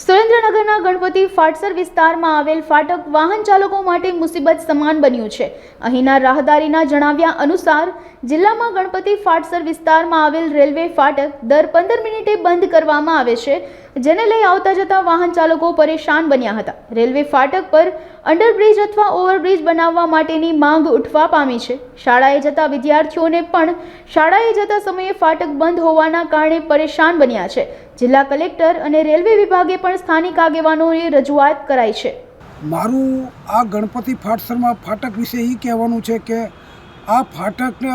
સુરેન્દ્રનગરના ગણપતિ ફાટસર વિસ્તારમાં આવેલ ફાટક વાહન ચાલકો માટે મુસીબત સમાન બન્યું છે. અહીંના રાહદારીના જણાવ્યા અનુસાર જિલ્લામાં ગણપતિ ફાટસર વિસ્તારમાં આવેલ રેલવે ફાટક દર પંદર મિનિટે બંધ કરવામાં આવે છે, જેને લઈ આવતા જતા વાહન ચાલકો પરેશાન બન્યા હતા. રેલવે ફાટક પર અંડરબ્રિજ અથવા ઓવરબ્રિજ બનાવવા માટેની માંગ ઉઠવા પામી છે. શાળાએ જતા વિદ્યાર્થીઓને પણ શાળાએ જતા સમયે ફાટક બંધ હોવાના કારણે પરેશાન બન્યા છે. જિલ્લા કલેક્ટર અને રેલવે વિભાગે પણ સ્થાનિક આગેવાનોએ રજૂઆત કરાઈ છે. મારું આ ગણપતિ ફાટસરમાં ફાટક વિશે એ કહેવાનું છે કે આ ફાટકને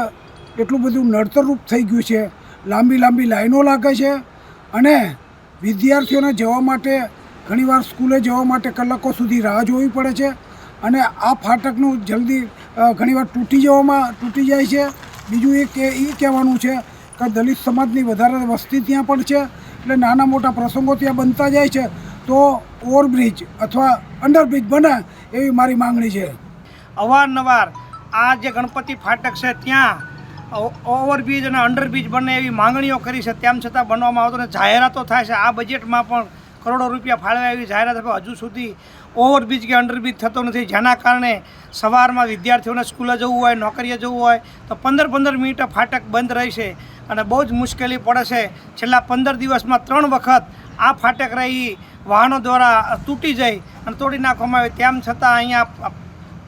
એટલું બધું નડતરરૂપ થઈ ગયું છે, લાંબી લાંબી લાઈનો લાગે છે અને વિદ્યાર્થીઓને જવા માટે ઘણીવાર સ્કૂલે જવા માટે કલાકો સુધી રાહ જોવી પડે છે અને આ ફાટકનું જલ્દી ઘણીવાર તૂટી જવામાં, તૂટી જાય છે. બીજું એ કે એ કહેવાનું છે કે દલિત સમાજની વધારે વસ્તી ત્યાં પણ છે, એટલે નાના મોટા પ્રસંગો ત્યાં બનતા જાય છે. તો ઓવરબ્રિજ અથવા અંડરબ્રિજ બને એવી મારી માંગણી છે. અવારનવાર આ જે ગણપતિ ફાટક છે, ત્યાં ઓવરબ્રિજ અને અંડરબ્રિજ બને એવી માંગણીઓ કરી છે. તેમ છતાં બનવામાં આવતો અને જાહેરાતો થાય છે. આ બજેટમાં પણ કરોડો રૂપિયા ફાળવ્યા એવી જાહેરાત હજુ સુધી ઓવરબ્રિજ કે અંડરબ્રિજ થતો નથી. જેના કારણે સવારમાં વિદ્યાર્થીઓને સ્કૂલે જવું હોય, નોકરીએ જવું હોય, તો પંદર પંદર મિનિટે ફાટક બંધ રહેશે અને બહુ જ મુશ્કેલી પડે છે. છેલ્લા પંદર દિવસમાં ત્રણ વખત આ ફાટક રહી વાહનો દ્વારા તૂટી જાય અને તોડી નાખવામાં આવે. તેમ છતાં અહીંયા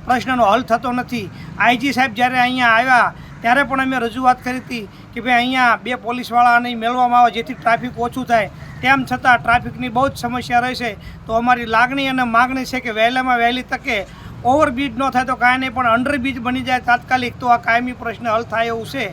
પ્રશ્નનો હલ થતો નથી. આઈજી સાહેબ જ્યારે અહીંયા આવ્યા, ત્યારે પણ અમે રજૂઆત કરી હતી કે ભાઈ અહીંયા બે પોલીસવાળાને મેળવવામાં આવે જેથી ટ્રાફિક ઓછું થાય. તેમ છતાં ટ્રાફિકની બહુ જ સમસ્યા રહેશે તો અમારી લાગણી અને માગણી છે કે વહેલામાં વહેલી તકે ઓવરબ્રિજ ન થાય તો કાંઈ નહીં, પણ અંડરબ્રિજ બની જાય તાત્કાલિક. તો આ કાયમી પ્રશ્ન હલ થાય એવું છે.